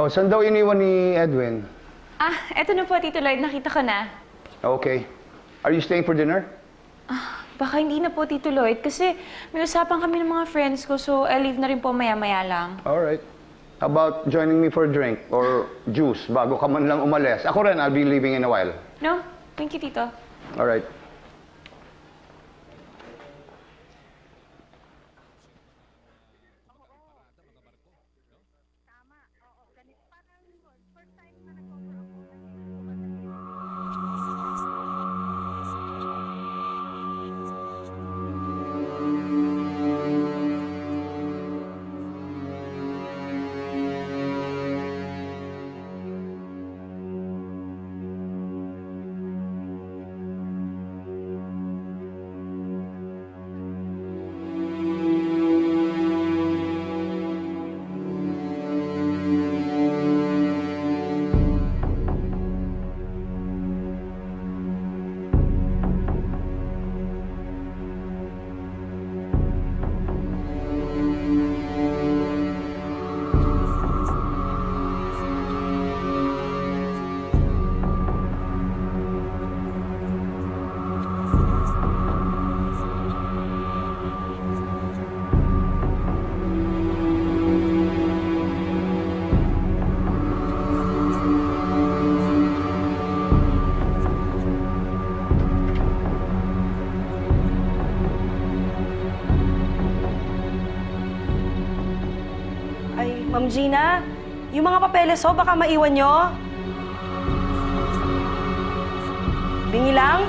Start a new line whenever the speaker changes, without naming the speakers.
Oh, saan daw iniwan ni Edwin?
Ah, eto na po, Tito Lloyd. Nakita ko na.
Okay. Are you staying for dinner?
Baka hindi na po, Tito Lloyd. Kasi may usapan kami ng mga friends ko, so I'll leave na rin po maya-maya lang.
Alright. How about joining me for a drink or juice bago ka man lang umalis? Ako rin, I'll be leaving in a while.
No? Thank you, Tito.
Alright.
overtime Ay, Ma'am Gina, yung mga papeles ho, baka maiwan nyo. Bingi lang?